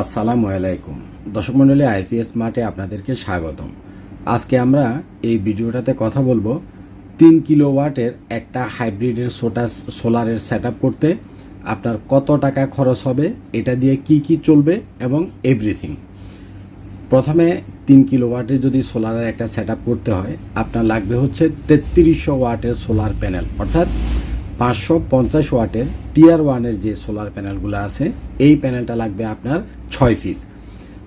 আসসালামু আলাইকুম। দর্শক মণ্ডলী, আইপিএস মাঠে আপনাদেরকে স্বাগতম। আজকে আমরা এই ভিডিওটাতে কথা বলব তিন কিলো ওয়াটের একটা হাইব্রিডের সোটা সোলারের সেট করতে, আপনার কত টাকা খরচ হবে, এটা দিয়ে কি কি চলবে এবং এভরিথিং। প্রথমে তিন কিলো ওয়াটের যদি সোলারের একটা সেট করতে হয়, আপনার লাগবে হচ্ছে তেত্রিশশো ওয়াটের সোলার প্যানেল। অর্থাৎ পাঁচশো পঞ্চাশ ওয়াটের টিয়ার ওয়ানের যে সোলার প্যানেলগুলো আছে, এই প্যানেলটা লাগবে আপনার ছয় পিস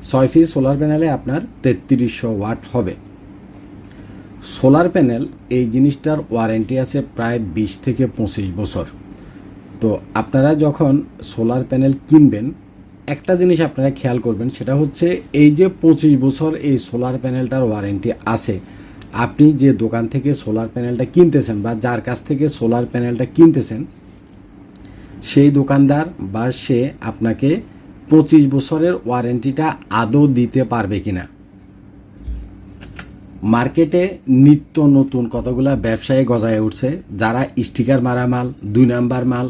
ছয় পিস সোলার প্যানেলে আপনার তেত্রিশশো ওয়াট হবে। সোলার প্যানেল এই জিনিসটার ওয়ারেন্টি আছে প্রায় বিশ থেকে পঁচিশ বছর। তো আপনারা যখন সোলার প্যানেল কিনবেন, একটা জিনিস আপনারা খেয়াল করবেন, সেটা হচ্ছে এই যে পঁচিশ বছর এই সোলার প্যানেলটার ওয়ারেন্টি আছে। আপনি যে দোকান থেকে সোলার প্যানেলটা কিনতেছেন বা যার কাছ থেকে সোলার প্যানেলটা কিনতেছেন, সেই দোকানদার বা সে আপনাকে পঁচিশ বছরের ওয়ারেন্টিটা আদৌ দিতে পারবে কিনা? মার্কেটে নিত্য নতুন কতগুলা ব্যবসায়ী গজায় উঠছে, যারা স্টিকার মারা মাল দুই নাম্বার মাল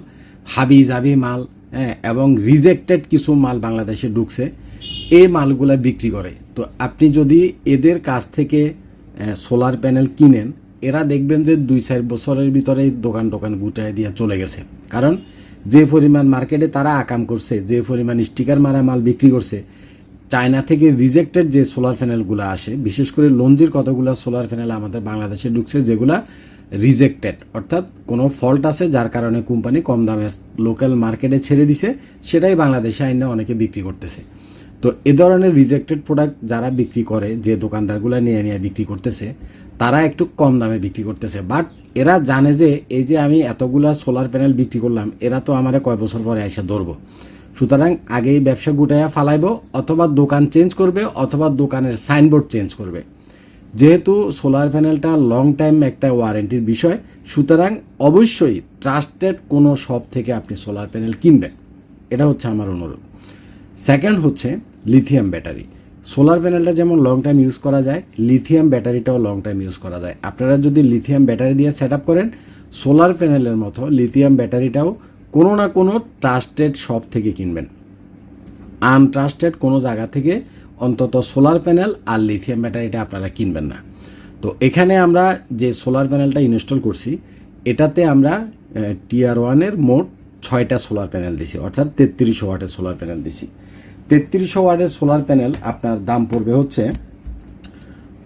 হাবি জাবি মাল হ্যাঁ এবং রিজেক্টেড কিছু মাল বাংলাদেশে ঢুকছে, এই মালগুলা বিক্রি করে। তো আপনি যদি এদের কাছ থেকে সোলার প্যানেল কিনেন, এরা দেখবেন যে দুই চার বছরের ভিতরেই দোকান টোকান গুটায় দিয়ে চলে গেছে। কারণ যে পরিমাণ মার্কেটে তারা আকাম করছে, যে পরিমাণ স্টিকার মারা মাল বিক্রি করছে, চায়না থেকে রিজেক্টেড যে সোলার প্যানেলগুলো আসে, বিশেষ করে লঞ্জির কতগুলো সোলার প্যানেল আমাদের বাংলাদেশে ঢুকছে যেগুলা রিজেক্টেড অর্থাৎ কোনো ফল্ট আছে যার কারণে কোম্পানি কম দামে লোকাল মার্কেটে ছেড়ে দিছে, সেটাই বাংলাদেশে আইনে অনেকে বিক্রি করতেছে। তো এ ধরনের রিজেক্টেড প্রোডাক্ট যারা বিক্রি করে, যে দোকানদারগুলো নিয়ে নিয়ে বিক্রি করতেছে, তারা একটু কম দামে বিক্রি করতেছে। বাট এরা জানে যে এই যে আমি এতগুলা সোলার প্যানেল বিক্রি করলাম, এরা তো আমার কয় বছর পরে এসে ধরবো। সুতরাং আগেই ব্যবসা গুটাইয়া ফালাইব, অথবা দোকান চেঞ্জ করবে, অথবা দোকানের সাইনবোর্ড চেঞ্জ করবে। যেহেতু সোলার প্যানেলটা লং টাইম একটা ওয়ারেন্টির বিষয়, সুতরাং অবশ্যই ট্রাস্টেড কোনো শপ থেকে আপনি সোলার প্যানেল কিনবেন। এটা হচ্ছে আমার অনুরোধ। সেকেন্ড হচ্ছে লিথিয়াম ব্যাটারি সোলার প্যানেলটা যেমন লং টাইম ইউজ করা যায় লিথিয়াম ব্যাটারিটাও লং টাইম ইউজ করা যায়। আপনারা যদি লিথিয়াম ব্যাটারি দিয়ে সেট করেন সোলার প্যানেলের মতো লিথিয়াম ব্যাটারিটাও কোনো না কোনো ট্রাস্টেড শপ থেকে কিনবেন। আনট্রাস্টেড কোনো জায়গা থেকে অন্তত সোলার প্যানেল আর লিথিয়াম ব্যাটারিটা আপনারা কিনবেন না। তো এখানে আমরা যে সোলার প্যানেলটা ইনস্টল করছি, এটাতে আমরা টিআর ওয়ানের মোট ছয়টা সোলার প্যানেল দিছি, অর্থাৎ তেত্রিশশো ওয়াটের সোলার প্যানেল দিছি। তেত্রিশশো ওয়ার্ডের সোলার প্যানেল আপনার দাম পড়বে হচ্ছে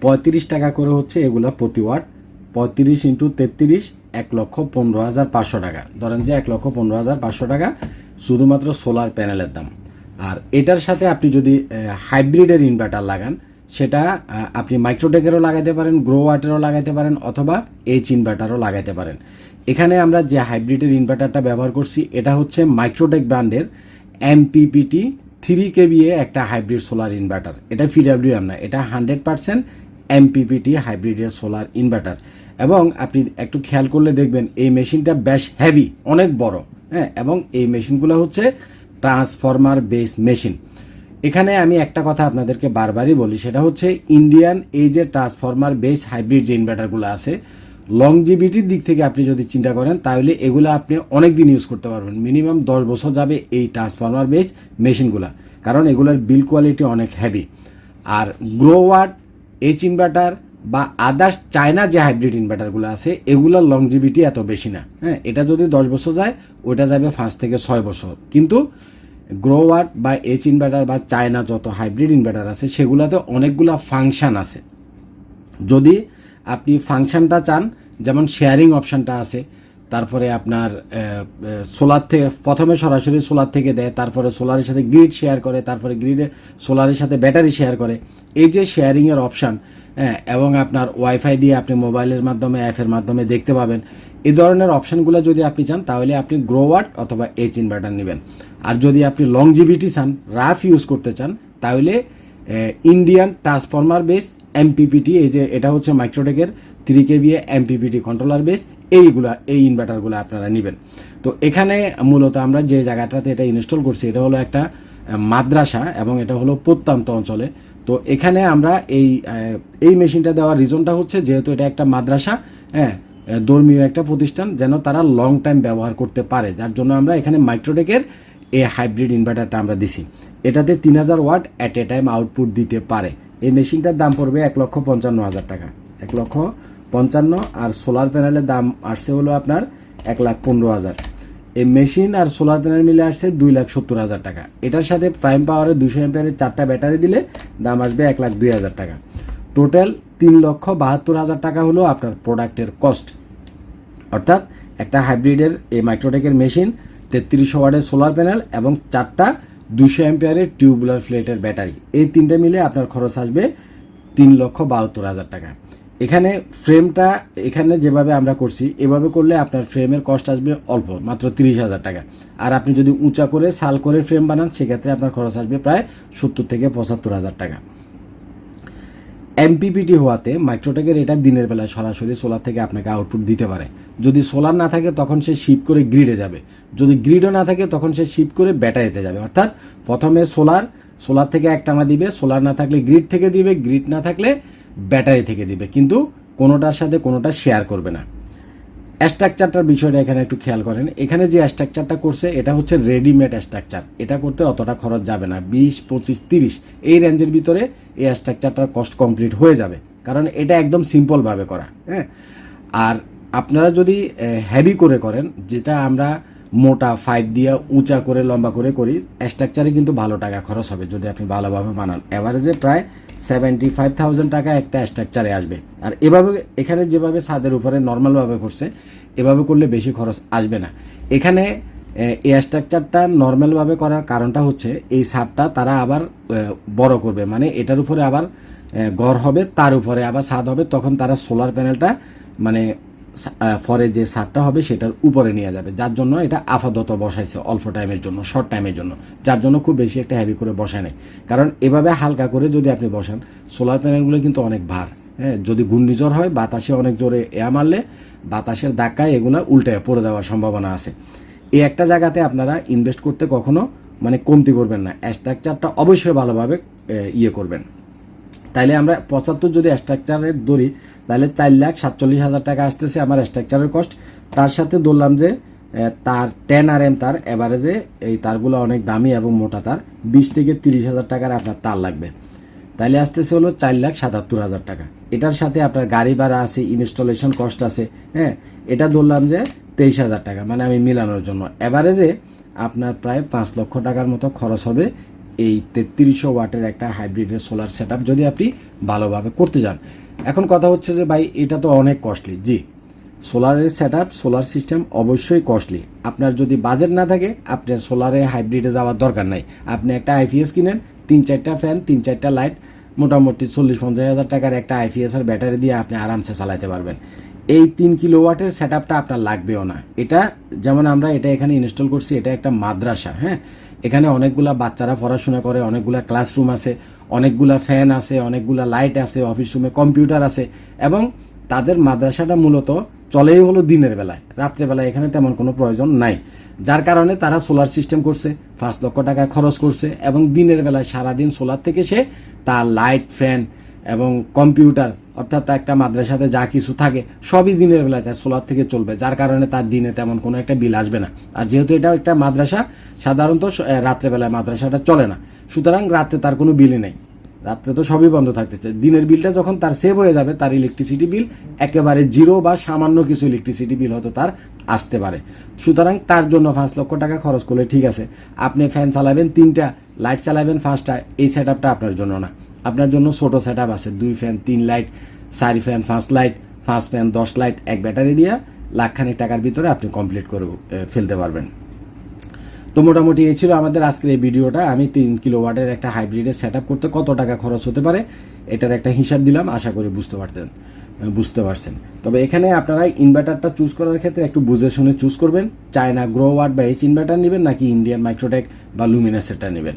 পঁয়ত্রিশ টাকা করে হচ্ছে এগুলা প্রতি ওয়াট, পঁয়ত্রিশ ইন্টু তেত্রিশ, এক লক্ষ পনেরো হাজার পাঁচশো টাকা। ধরেন যে এক লক্ষ পনেরো হাজার পাঁচশো টাকা শুধুমাত্র সোলার প্যানেলের দাম। আর এটার সাথে আপনি যদি হাইব্রিডের ইনভার্টার লাগান, সেটা আপনি মাইক্রোটেকেরও লাগাইতে পারেন গ্রো ওয়াটেরও লাগাইতে পারেন, অথবা এইচ ইনভার্টারও লাগাইতে পারেন। এখানে আমরা যে হাইব্রিডের ইনভার্টারটা ব্যবহার করছি, এটা হচ্ছে মাইক্রোটেক ব্র্যান্ডের এমপিপিটি থ্রি কেবিএ একটা হাইব্রিড সোলার ইনভার্টার। এটা পিডাব্লিউএম না, এটা হান্ড্রেড পার্সেন্ট এমপিপিটি হাইব্রিডের সোলার ইনভার্টার। এবং আপনি একটু খেয়াল করলে দেখবেন এই মেশিনটা বেশ হেভি অনেক বড় হ্যাঁ? এবং এই মেশিনগুলো হচ্ছে ট্রান্সফরমার বেস মেশিন এখানে আমি একটা কথা আপনাদেরকে বারবারই বলি, সেটা হচ্ছে ইন্ডিয়ান এই যে ট্রান্সফরমার বেস হাইব্রিড যে ইনভার্টারগুলো আছে লংজিভিটির দিক থেকে আপনি যদি চিন্তা করেন, তাহলে এগুলো আপনি অনেক দিন ইউজ করতে পারবেন। মিনিমাম দশ বছর যাবে এই ট্রান্সফরমার বেস মেশিনগুলো কারণ এগুলোর বিল কোয়ালিটি অনেক হেভি আর গ্রো ওয়াট এইচ ইনভার্টার বা আদার্স চায়না যে হাইব্রিড ইনভার্টারগুলো আছে, এগুলোর লংজিভিটি এত বেশি না। হ্যাঁ এটা যদি দশ বছর যায়, ওটা যাবে পাঁচ থেকে ছয় বছর। কিন্তু গ্রো ওয়াট বা এইচ ইনভার্টার বা চায়না যত হাইব্রিড ইনভার্টার আছে, সেগুলোতে অনেকগুলা ফাংশন আছে। যদি আপনি ফাংশনটা চান, যেমন শেয়ারিং অপশানটা আছে, তারপরে আপনার সোলার থেকে, প্রথমে সরাসরি সোলার থেকে দেয়, তারপরে সোলারের সাথে গ্রিড শেয়ার করে, তারপরে গ্রিডে সোলারের সাথে ব্যাটারি শেয়ার করে। এই যে শেয়ারিংয়ের অপশান হ্যাঁ এবং আপনার ওয়াইফাই দিয়ে আপনি মোবাইলের মাধ্যমে অ্যাপের মাধ্যমে দেখতে পাবেন। এই ধরনের অপশানগুলো যদি আপনি চান, তাহলে আপনি গ্রোওয়াট অথবা এইচ ইনভার্টার নেবেন। আর যদি আপনি লং জিবিটি চান রাফ ইউজ করতে চান, তাহলে ইন্ডিয়ান ট্রান্সফর্মার বেস এমপিপিটি এই যে এটা হচ্ছে মাইক্রোটেকের three KVA MPPT controller base এইগুলা, এই ইনভার্টারগুলো আপনারা নেবেন। তো এখানে মূলত আমরা যে জায়গাটাতে এটা ইনস্টল করছি, এটা হলো একটা মাদ্রাসা এবং এটা হলো প্রত্যন্ত অঞ্চলে। তো এখানে আমরা এই এই মেশিনটা দেওয়ার রিজনটা হচ্ছে যেহেতু এটা একটা মাদ্রাসা হ্যাঁ ধর্মীয় একটা প্রতিষ্ঠান, যেন তারা লং টাইম ব্যবহার করতে পারে। যার জন্য আমরা এখানে মাইক্রোটেকের এই হাইব্রিড ইনভার্টারটা আমরা দিছি। এটাতে তিন হাজার watt at a time output দিতে পারে। এই মেশিনটার দাম পড়বে এক লক্ষ পঞ্চান্ন হাজার টাকা। এক লক্ষ পঞ্চান্ন আর সোলার প্যানেলের দাম আসছে হলো আপনার এক লাখ পনেরো হাজার। এই মেশিন আর সোলার প্যানেল মিলে আসছে দুই লাখ সত্তর হাজার টাকা। এটার সাথে প্রাইম পাওয়ারের দুশো এম্পিয়ারের চারটা ব্যাটারি দিলে দাম আসবে এক লাখ দুই হাজার টাকা। টোটাল তিন লক্ষ বাহাত্তর হাজার টাকা হলো আপনার প্রোডাক্টের কস্ট অর্থাৎ একটা হাইব্রিডের এই মাইক্রোটেকের মেশিন তেত্রিশ ওয়ার্ডের সোলার প্যানেল এবং চারটা দুশো অ্যাম্পিয়ারের টিউবুলার ফ্লেটের ব্যাটারি। এই তিনটা মিলে আপনার খরচ আসবে তিন লক্ষ বাহাত্তর হাজার টাকা। এখানে ফ্রেমটা, এখানে যেভাবে আমরা করছি, এভাবে করলে আপনার ফ্রেমের কস্ট আসবে অল্প, মাত্র তিরিশ হাজার টাকা। আর আপনি যদি উঁচা করে, সাল করে ফ্রেম বানান, সেক্ষেত্রে আপনার খরচ আসবে প্রায় সত্তর থেকে পঁচাত্তর হাজার টাকা। এমপিপিটি হওয়াতে মাইক্রোটেকের এটা দিনের বেলায় সরাসরি সোলার থেকে আপনাকে আউটপুট দিতে পারে। যদি সোলার না থাকে তখন সে শিপ করে গ্রিডে যাবে। যদি গ্রিডও না থাকে তখন সে শিফট করে ব্যাটারিতে যাবে। অর্থাৎ প্রথমে সোলার সোলার থেকে এক টানা দিবে সোলার না থাকলে গ্রিড থেকে দিবে গ্রিড না থাকলে ব্যাটারি থেকে দিবে। কিন্তু কোনোটার সাথে কোনোটা শেয়ার করবে না। স্ট্রাকচারটার বিষয়টা এখানে একটু খেয়াল করেন। এখানে যে স্ট্রাকচারটা করছে, এটা হচ্ছে রেডিমেড স্ট্রাকচার এটা করতে অতটা খরচ যাবে না। বিশ, পঁচিশ, তিরিশ, এই রেঞ্জের ভিতরে এই স্ট্রাকচারটার কস্ট কমপ্লিট হয়ে যাবে। কারণ এটা একদম সিম্পলভাবে করা হ্যাঁ? আর আপনারা যদি হেভি করে করেন, যেটা আমরা মোটা ফাইভ দিয়ে উঁচা করে, লম্বা করে করি স্ট্রাকচারে কিন্তু ভালো টাকা খরচ হবে, যদি আপনি ভালোভাবে বানান। অ্যাভারেজে প্রায় সেভেন্টি ফাইভ থাউজেন্ড টাকা একটা স্ট্রাকচারে আসবে। আর এভাবে, এখানে যেভাবে ছাদের উপরে নর্মালভাবে করছে এভাবে করলে বেশি খরচ আসবে না। এখানে এই স্ট্রাকচারটা নর্মালভাবে করার কারণটা হচ্ছে, এই ছাদটা তারা আবার বড় করবে। মানে এটার উপরে আবার ঘর হবে, তার উপরে আবার ছাদ হবে, তখন তারা সোলার প্যানেলটা মানে পরে যে সারটা হবে সেটার উপরে নিয়ে যাবে। যার জন্য এটা আপাতত বসাইছে অল্প টাইমের জন্য শর্ট টাইমের জন্য। যার জন্য খুব বেশি একটা হেভি করে বসায় নেই। কারণ এভাবে হালকা করে যদি আপনি বসান সোলার প্যানেলগুলো কিন্তু অনেক ভার। হ্যাঁ যদি ঘূর্ণিঝড় হয়, বাতাসে অনেক জোরে এয়া মারলে বাতাসের ধাক্কায় এগুলো উল্টে পড়ে যাওয়ার সম্ভাবনা আছে। এই একটা জায়গাতে আপনারা ইনভেস্ট করতে কখনো মানে কমতি করবেন না। স্ট্রাকচারটা অবশ্যই ভালোভাবে ইয়ে করবেন। তাইলে আমরা পঁচাত্তর যদি স্ট্রাকচারের ধরি তাহলে চার লাখ সাতচল্লিশ হাজার টাকা আসতেছে আমার স্ট্রাকচারের কস্ট তার সাথে ধরলাম যে তার টেন আর এম তার এভারেজে এই তারগুলো অনেক দামি এবং মোটা তার। বিশ থেকে তিরিশ হাজার টাকার আপনার তার লাগবে। তাইলে আসতেছে হলো চার লাখ সাতাত্তর হাজার টাকা। এটার সাথে আপনার গাড়ি ভাড়া আছে ইনস্টলেশন কস্ট আছে হ্যাঁ? এটা ধরলাম যে তেইশ হাজার টাকা মানে আমি মিলানোর জন্য। এভারেজে আপনার প্রায় পাঁচ লক্ষ টাকার মতো খরচ হবে এই তেত্রিশশো ওয়াটের একটা হাইব্রিডের সোলার সেট যদি আপনি ভালোভাবে করতে যান। এখন কথা হচ্ছে যে, ভাই, এটা তো অনেক কস্টলি জি সোলারের সেট সোলার সিস্টেম অবশ্যই কস্টলি আপনার যদি বাজেট না থাকে, আপনার সোলারে হাইব্রিডে যাওয়ার দরকার নাই। আপনি একটা আইপিএস কিনেন, তিন চারটা ফ্যান তিন চারটা লাইট মোটামুটি চল্লিশ পঞ্চাশ হাজার টাকার একটা আইপিএস আর ব্যাটারি দিয়ে আপনি আরামসে চালাতে পারবেন। এই তিন কিলোওয়াটের সেট আপনার লাগবেও না। এটা, যেমন আমরা এটা এখানে ইনস্টল করছি, এটা একটা মাদ্রাসা হ্যাঁ? এখানে অনেকগুলা বাচ্চারা পড়াশোনা করে, অনেকগুলা ক্লাসরুম আছে, অনেকগুলা ফ্যান আছে, অনেকগুলা লাইট আছে অফিস রুমে কম্পিউটার আছে এবং তাদের মাদ্রাসাটা মূলত চলেই হলো দিনের বেলায়। রাত্রেবেলায় এখানে তেমন কোনো প্রয়োজন নাই। যার কারণে তারা সোলার সিস্টেম করছে, পাঁচ লক্ষ টাকা খরচ করছে এবং দিনের বেলায় সারাদিন সোলার থেকে সে তার লাইট ফ্যান এবং কম্পিউটার, অর্থাৎ একটা মাদ্রাসাতে যা কিছু থাকে, সবই দিনের বেলায় তার সোলার থেকে চলবে। যার কারণে তার দিনে তেমন কোনো একটা বিল আসবে না। আর যেহেতু এটা একটা মাদ্রাসা, সাধারণত রাত্রেবেলায় মাদ্রাসাটা চলে না। সুতরাং রাত্রে তার কোনো বিলই নেই। রাত্রে তো সবই বন্ধ থাকতেছে। দিনের বিলটা যখন তার সেভ হয়ে যাবে, তার ইলেকট্রিসিটি বিল একেবারে জিরো বা সামান্য কিছু ইলেকট্রিসিটি বিল হয়তো তার আসতে পারে। সুতরাং তার জন্য পাঁচ লক্ষ টাকা খরচ করলে ঠিক আছে। আপনি ফ্যান চালাবেন তিনটা লাইট চালাবেন পাঁচটা, এই সেট আপনার জন্য না। আপনার জন্য ছোট সেট আছে। দুই ফ্যান তিন লাইট চারি ফ্যান পাঁচ লাইট পাঁচ ফ্যান দশ লাইট এক ব্যাটারি দিয়ে লাখখানিক টাকার ভিতরে আপনি কমপ্লিট করে ফেলতে পারবেন। তো মোটামুটি এই ছিল আমাদের আজকের এই ভিডিওটা। আমি তিন কিলো ওয়াটের একটা হাইব্রিডের সেট করতে কত টাকা খরচ হতে পারে, এটার একটা হিসাব দিলাম, আশা করি বুঝতে পারতেন বুঝতে পারছেন। তবে এখানে আপনারা ইনভার্টারটা চুজ করার ক্ষেত্রে একটু বুঝে শুনে চুজ করবেন। চায়না গ্রো ওয়াট বা এইচ ইনভার্টার নেবেন নাকি ইন্ডিয়ান মাইক্রোটেক বা লুমিনাসেরটা নেবেন।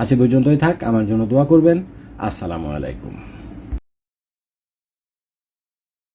আজ পর্যন্তই থাক, আমার জন্য দোয়া করবেন। আসসালামু আলাইকুম।